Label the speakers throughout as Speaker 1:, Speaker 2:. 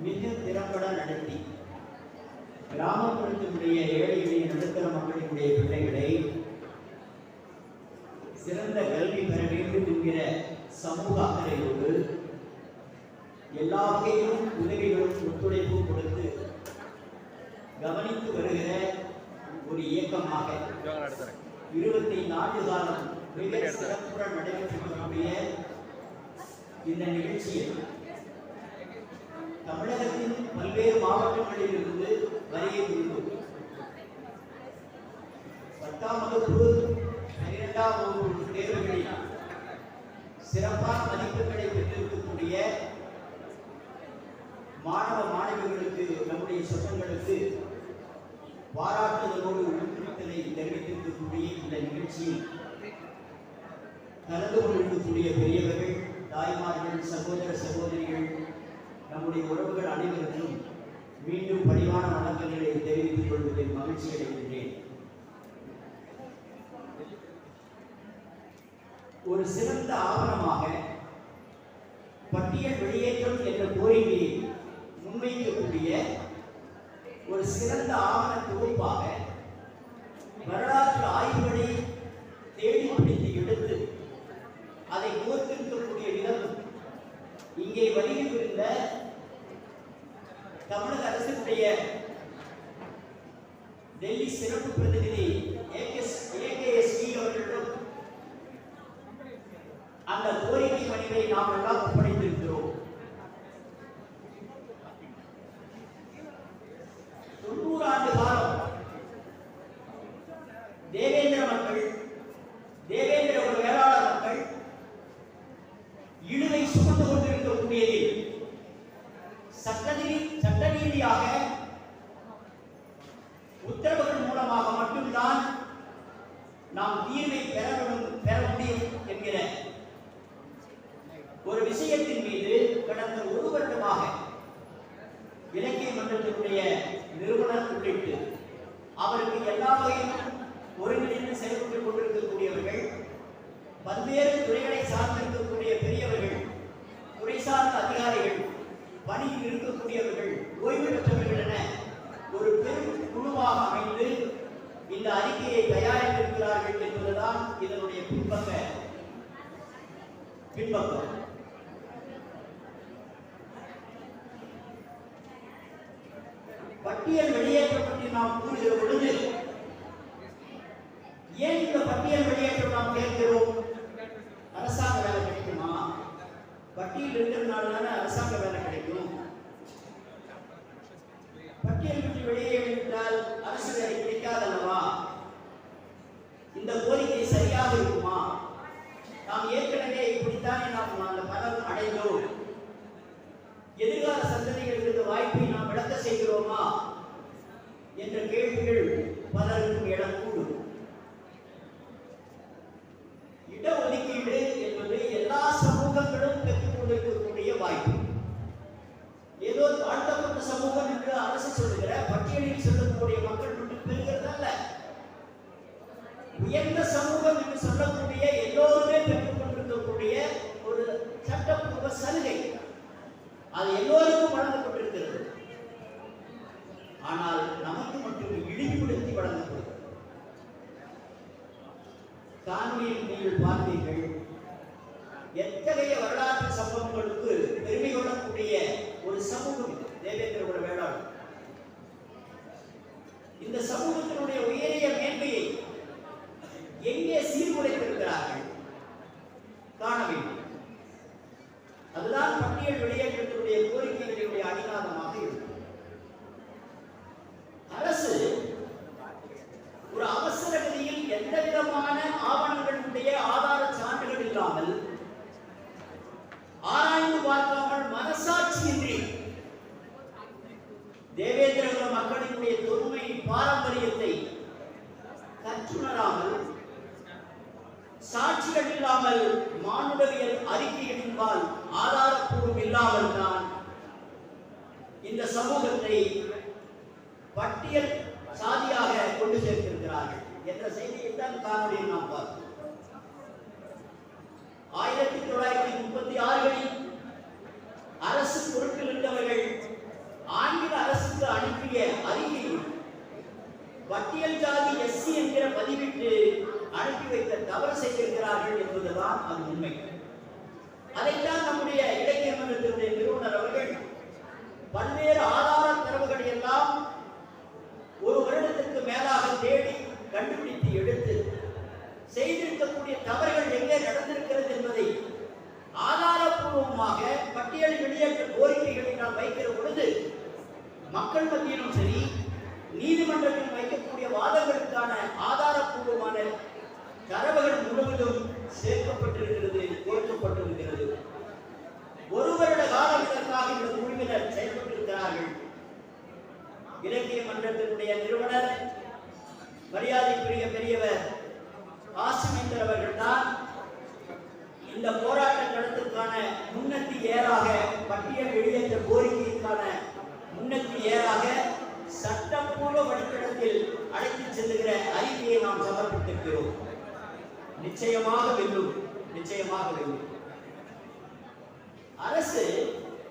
Speaker 1: மிக திறம்பட நடத்தி. கிராமப்புறத்தினுடைய ஏழை எளிய நடுத்தர மக்களினுடைய பிள்ளைகளை சிறந்த கல்வி பெற வேண்டும் என்கிற சமூக அக்கறையோடு எல்லா வகையிலும் உதவிகளும் ஒத்துழைப்பும் கொடுத்து கவனித்து வருகிற ஒரு இயக்கமாக இருபத்தி நான்கு காலம் மிக சிறப்புடன் நடைபெற்றிருக்கக்கூடிய இந்த நிகழ்ச்சியில் தமிழகத்தின் பல்வேறு மாவட்டங்களில் இருந்து வரியை புரிந்து பத்தாம் வகுப்பு பன்னிரெண்டாம் வகுப்பு தேர்வுகளில் சிறப்பான மதிப்பெண்களை பெற்றிருக்கக்கூடிய மாணவ மாணவிகளுக்கு நம்முடைய சொந்தங்களுக்கு பாராட்டுதலோடு ஊக்குவித்தலை தெரிவித்திருக்கக்கூடிய இந்த நிகழ்ச்சியில் கலந்து கொண்டிருக்கக்கூடிய பெரியவர்கள் தாய்மார்கள் சகோதர சகோதரிகள் நம்முடைய உறவுகள் அனைவருக்கும் மீண்டும் பணிவான வணக்கங்களை தெரிவித்துக் கொள்வதில் மகிழ்ச்சி அடைகின்றேன். ஒரு சிறந்த ஆவணமாக பட்டியல் வெளியேற்றம் என்ற கோரிக்கையை முன்வைக்கக்கூடிய ஒரு சிறந்த ஆவண தொகுப்பாக வரலாற்று ஆய்வுகளை தேடி பிடித்து எடுத்து அதை கோர்த்திருக்கக்கூடிய விதம் இங்கே வருகின்ற தமிழக அரசினுடைய டெல்லி சிறப்பு பிரதிநிதி ஏகேஎஸ்வி அவர்களிடம் அந்த கோரிக்கை மனுவை நாம் எல்லாம் ஒப்படை தொண்ணூறு ஆண்டு காலம் தேவேந்திர மக்கள் தேவேந்திர ஒரு வேளாளர் மக்கள் இழுவை சுமந்து கொண்டிருக்கக்கூடியதில் சட்டநீதி சட்ட ரீதியாக உத்தரவுகள் மூலமாக மட்டும்தான் நாம் தீர்வை பெற வேண்டும் பெற முடியும் என்கிற ஒரு விஷயத்தின் மீது கடந்த ஒரு வருடமாக இலக்கிய மன்றத்தினுடைய நிறுவனர் உள்ளிட்டு அவருக்கு எல்லா வகையிலும் ஒருங்கிணைந்து செயல்பட்டுக் கொண்டிருக்கக்கூடியவர்கள் பல்வேறு துறைகளை சார்ந்திருக்கக்கூடிய பெரியவர்கள் துறை சார்ந்த அதிகாரிகள் பணியில் இருக்கக்கூடியவர்கள் ஓய்வு பெற்றவர்கள் என ஒரு பெரும் குழுவாக அமைந்து இந்த அறிக்கையை தயாரித்திருக்கிறார்கள் என்பதுதான் இதனுடைய பின்பக்க பின்பக்கம். பட்டியல் வெளியேற்றம் பற்றி நாம் கூறுகிற பொழுது ஏன் இந்த பட்டியல் வெளியேற்றம் நாம் கேட்கிறோம்? அரசாங்க வேலை கிடைக்குமா? பட்டியல் இருக்கிறதுனால தானே அரசாங்க வேலை கிடைக்கும். வெளியே விட்டால் அரசு வேலை கிடைக்காதல்லவா இந்த கோரிக்கை சரியாக இருக்குமா? நாம் ஏற்கனவே இப்படித்தானே நாம் அந்த பலன் அடைந்தோம். எதிர்கால சந்ததிகளுக்கு இந்த வாய்ப்பை நாம் விளக்க செய்கிறோமா? என்ற கேள்விகள் பலருக்கும் எழக்கூடும். எந்த சமூகம் என்று சொல்லக்கூடிய எல்லோருமே பெற்றுக்கொண்டிருக்கக்கூடிய ஒரு சட்டப்பூர்வ சலுகை. அது எல்லோருக்கும் வழங்கப்பட்டிருக்கிறது. ஆனால் நமக்கு மட்டும் இழிவுபடுத்தி வழங்கப்படுகிறது. காணொலியில் நீங்கள் பார்த்தீர்கள் எத்தகைய வரலாற்று சம்பவங்களுக்கு பெருமை கொள்ளக்கூடிய ஒரு சமூகம் இது தேவேந்திர குல இந்த சமூகத்தினுடைய உயரிய மேன்மையை இல்லாமல் மானுடவியல் அறிக்கை என்பால் ஆதாரப்பூர்வம் இல்லாமல் தான் இந்த சமூகத்தை பட்டியல் சாதியாக கொண்டு சேர்த்திருக்கிறார்கள். என்ற செய்தியை தான் காணொலியில் நாம் பார்த்தோம் ஆயிரத்தி தொள்ளாயிரத்தி முப்பத்தி ஆறுகளில் அரசு பொருட்கள் இருந்தவர்கள் ஆங்கில அரசுக்கு அனுப்பிய அறிக்கையில் பட்டியல் ஜாதி எஸ்சி என்கிற பதிவிட்டு அனுப்பி வைத்த தவறு செய்திருக்கிறார்கள் என்பதுதான் அது உண்மை. அதைத்தான் நம்முடைய இலக்கிய மன்றத்தினுடைய நிறுவனர் அவர்கள் பல்வேறு ஆதார தரவுகளை எல்லாம் ஒரு வருடத்திற்கு மேலாக தேடி கண்டுபிடித்து எடுத்து செய்திருக்கக்கூடிய தவறுகள் எங்கே நடந்திருக்கிறது என்பதை ஆதாரபூர்வமாக பட்டியல் வெளியேற்ற கோரிக்கைகளை நாம் வைக்கிற பொழுது மக்கள் மத்தியிலும் சரி நீதிமன்றத்தில் வைக்கக்கூடிய வாதங்களுக்கான ஆதார தரவுகள் முழுவதும் சேர்க்கப்பட்டிருக்கிறது கொடுக்கப்பட்டிருக்கிறது ஒரு வருட காலம் இதற்காக இந்த குழுவினர் செயல்பட்டிருக்கிறார்கள். இலக்கிய மன்றத்தினுடைய நிறுவனர் மரியாதைக்குரிய பெரியவர் காசிமேந்தர் அவர்கள் தான் இந்த போராட்ட களத்திற்கான முன்னத்தி ஏறாக பட்டியல் வெளியேற்ற கோரிக்கைக்கான முன்னத்தி ஏறாக சட்டப்பூர்வ வழித்தடத்தில் அழைத்து செல்லுகிற அறிக்கையை நாம் சமர்ப்பித்திருக்கிறோம். நிச்சயமாக வெல்லும் நிச்சயமாக வெல்லும் அரசு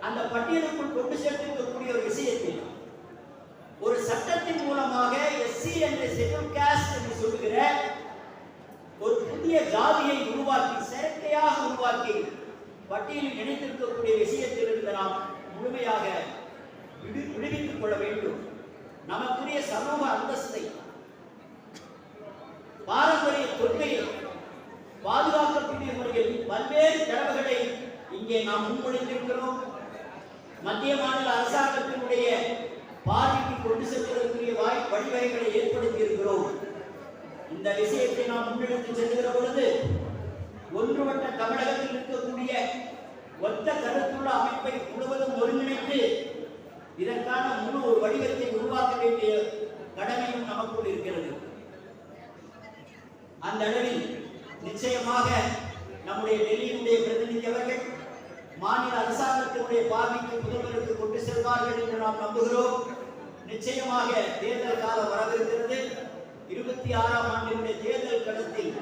Speaker 1: அந்த பட்டியலுக்குள் கொண்டு சேர்த்திருக்கக்கூடிய ஒரு விஷயத்தில் ஒரு சட்டத்தின் மூலமாக எஸ்சி என்ற செகண்ட் கேஸ்ட் என்று சொல்லுகிற ஒரு புதிய ஜாதியை உருவாக்கி செயற்கையாக உருவாக்கி பட்டியலில் இணைத்திருக்கக்கூடிய விஷயத்திலிருந்து நாம் முழுமையாக விடு- விடுவித்துக் கொள்ள வேண்டும். நமக்குரிய சமூக அந்தஸ்தை பாரம்பரிய கொள்கையை பாதுகாக்கக்கூடிய முறையில் பல்வேறு தரவுகளை இங்கே நாம் முன்மொழிந்திருக்கிறோம். மத்திய மாநில அரசாங்கத்தினுடைய பார்வைக்கு கொண்டு செல்வதற்குரிய வாய் வழிவகைகளை ஏற்படுத்தி இருக்கிறோம் இந்த விஷயத்தை நாம் முன்னெடுத்து செல்கிற பொழுது ஒன்றுபட்ட தமிழகத்தில் இருக்கக்கூடிய ஒத்த கருத்துள்ள அமைப்பை முழுவதும் ஒருங்கிணைத்து இதற்கான முழு ஒரு வடிவத்தை உருவாக்க வேண்டிய கடமையும் நமக்குள் இருக்கிறது. அந்த அளவில் நிச்சயமாக நம்முடைய டெல்லியினுடைய பிரதிநிதி அவர்கள் மாநில அரசாங்கத்தினுடைய பார்வைக்கு முதல்வருக்கு கொண்டு செல்வார்கள் என்று நாம் நம்புகிறோம். நிச்சயமாக தேர்தல் காலம் வரவிருக்கிறது. இருபத்தி ஆறாம் ஆண்டினுடைய தேர்தல் களத்தில்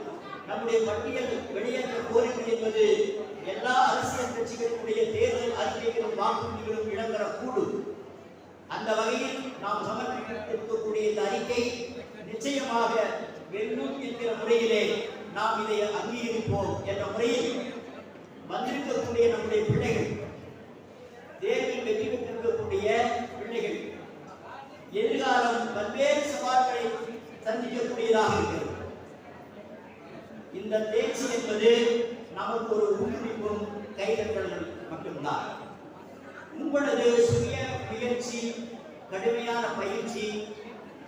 Speaker 1: நம்முடைய பட்டியல் வெளியேற்ற கோரிக்கை என்பது எல்லா அரசியல் கட்சிகளினுடைய தேர்தல் அறிக்கைகளும் வாக்குறுதிகளும் இடம்பெறக்கூடும். அந்த வகையில் நாம் சமர்ப்பித்திருக்கக்கூடிய இந்த அறிக்கை நிச்சயமாக வெல்லும் என்கிற முறையிலே நாம் இதை அங்கீகரிப்போம் என்ற முறையில் வந்திருக்கக்கூடிய நம்முடைய பிள்ளைகள் தேர்வில் வெற்றி பெற்றிருக்கக்கூடிய பிள்ளைகள் எதிர்காலம் பல்வேறு சவால்களை சந்திக்கக்கூடியதாக இருக்கிறது. இந்த தேர்ச்சி என்பது நமக்கு ஒரு ஊக்குவிப்பும் கைதட்டல் மட்டும்தான். உங்களது சுய முயற்சி கடுமையான பயிற்சி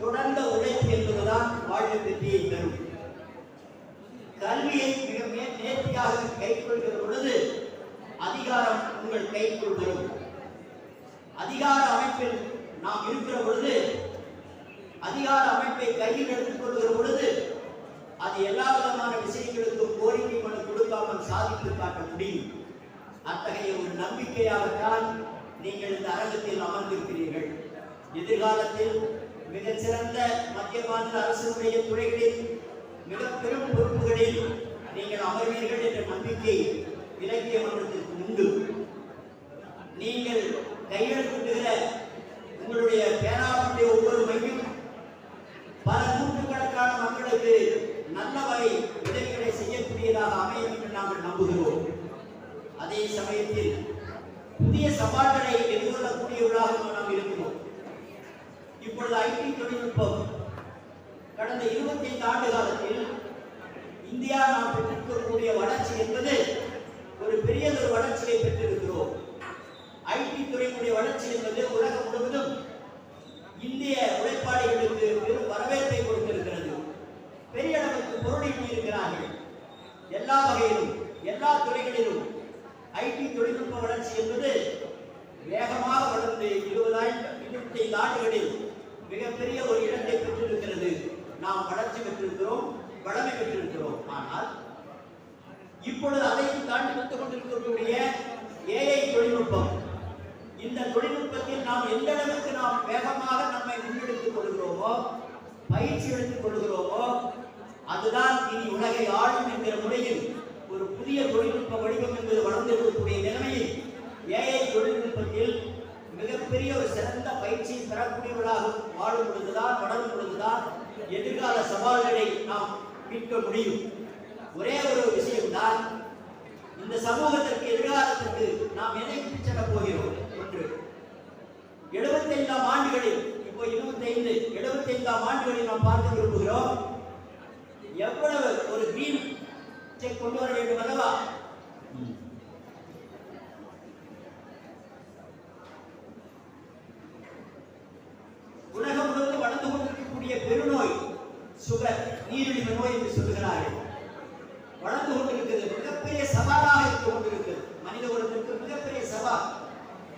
Speaker 1: தொடர்ந்த உழைப்பு என்பதுதான் வாழ்வு வெற்றியை தரும் கல்வியை மிக நேர்த்தியாக கைக்கொள்கிற பொழுது அதிகாரம் உங்கள் கைக்குள் வரும். அதிகார அமைப்பில் நாம் இருக்கிற பொழுது அதிகார அமைப்பை கையில் எடுத்துக் கொள்கிற பொழுது அது எல்லா விதமான விஷயங்களுக்கும் கோரிக்கை மனு கொடுக்காமல் சாதித்து காட்ட முடியும். அத்தகைய ஒரு நம்பிக்கையாகத்தான் நீங்கள் இந்த அரங்கத்தில் அமர்ந்திருக்கிறீர்கள். எதிர்காலத்தில் மிகச்சிறந்த மத்திய மாநில அரசினுடைய துறைகளில் மிக பெரும் பொறுப்புகளில் நீங்கள் அமர்வீர்கள் என்ற நம்பிக்கை இலக்கிய மன்றத்திற்கு உண்டு நீங்கள் கையெழுத்திடுகிற உங்களுடைய பேராவுடைய ஒவ்வொரு மையம் பல நூற்றுக்கணக்கான மக்களுக்கு நல்ல வகை உதவிகளை செய்யக்கூடியதாக அமையும் என்று நாங்கள் நம்புகிறோம் அதே சமயத்தில் புதிய சவால்களை எதிர்கொள்ளக்கூடியவர்களாக நாம் இருக்கிறோம். இப்பொழுது ஐடி தொழில்நுட்பம் கடந்த 25 ஆண்டு காலத்தில் இந்தியா நாம் பெற்றிருக்கக்கூடிய வளர்ச்சி என்பது ஒரு பெரியதொரு வளர்ச்சியை பெற்றிருக்கிறோம். ஐடி துறையினுடைய வளர்ச்சி என்பது உலகம் முழுவதும் இந்திய உழைப்பாளிகளுக்கு பெரும் வரவேற்பை கொடுத்திருக்கிறது. பெரிய அளவுக்கு பொருளீட்டி இருக்கிறார்கள். எல்லா வகையிலும் எல்லா துறைகளிலும் ஐடி தொழில்நுட்ப வளர்ச்சி என்பது வேகமாக வளர்ந்து இருபதாயிரம் இருபத்தி ஐந்து ஆண்டுகளில் மிகப்பெரிய ஒரு இடத்தை பெற்றிருக்கிறது. நாம் வளர்ச்சி பெற்றிருக்கிறோம் வளமை பெற்றிருக்கிறோம். ஆனால் இப்பொழுது அதையும் தாண்டி வந்து கொண்டிருக்கக்கூடிய ஏஐ தொழில்நுட்பம். இந்த தொழில்நுட்பத்தில் நாம் எந்த அளவுக்கு நாம் வேகமாக நம்மை முன்னெடுத்துக் கொள்கிறோமோ பயிற்சி எடுத்துக் கொள்கிறோமோ அதுதான் இனி உலகை ஆளும் என்கிற முறையில் ஒரு புதிய தொழில்நுட்ப வடிவம் என்பது வளர்ந்திருக்கக்கூடிய நிலைமையில் ஏஐ தொழில்நுட்பத்தில் மிகப்பெரிய ஒரு சிறந்த பயிற்சி பெறக்கூடியவர்களாக வாழும் பொழுதுதான் வளரும் பொழுதுதான் எதிர்கால சவால்களை நாம் மீட்க முடியும். ஒரே ஒரு விஷயம்தான் இந்த சமூகத்திற்கு எதிர்காலத்திற்கு நாம் எதை செல்ல போகிறோம்? ஒன்று. எழுபத்தைந்தாம் ஆண்டுகளில் இப்போ இருபத்தைந்து எழுபத்தைந்தாம் ஆண்டுகளில் நாம் பார்க்க விரும்புகிறோம் எவ்வளவு ஒரு கிரீன் செக் கொண்டு வர வேண்டும் அல்லவா உலகம் முழுவதும் வளர்ந்து கொண்டிருக்கக்கூடிய பெருநோய் சுகர் நீரிழிவு நோய் என்று சொல்லுகிறார்கள் வளர்ந்து கொண்டிருக்கிறது மிகப்பெரிய சவாலாக இருந்து கொண்டிருக்கிறது மனித குலத்திற்கு மிகப்பெரிய சவால்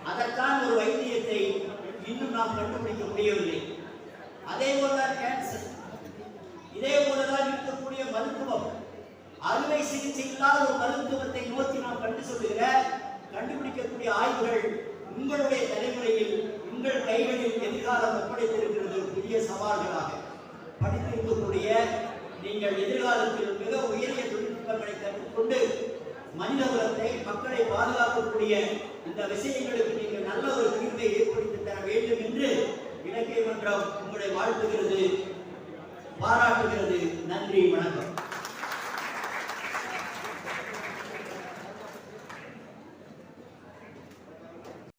Speaker 1: அதற்கான ஒரு வைத்தியத்தை கண்டுபிடிக்க முடியவில்லை அதே போலதான் கேன்சர் இதே போலதான் இருக்கக்கூடிய மருத்துவம். அறுவை சிகிச்சை இல்லாத ஒரு மருத்துவத்தை நோக்கி நாம் கண்டு சொல்லுகிற கண்டுபிடிக்கக்கூடிய ஆய்வுகள் உங்களுடைய தலைமுறையில் உங்கள் கைகளில் எதிர்காலம் ஒப்படைத்திருக்கிறது புதிய சவால்களாக. படித்திருக்கக்கூடிய நீங்கள் எதிர்காலத்தில் மிக உயரிய தொழில்நுட்பங்களை கற்றுக்கொண்டு மனித குலத்தை மக்களை பாதுகாக்கக்கூடிய இந்த விஷயங்களுக்கு நீங்கள் நல்ல ஒரு தீர்வை ஏற்படுத்தி தர வேண்டும் என்று இலக்கிய மன்றம் உங்களை வாழ்த்துகிறது பாராட்டுகிறது. நன்றி வணக்கம்.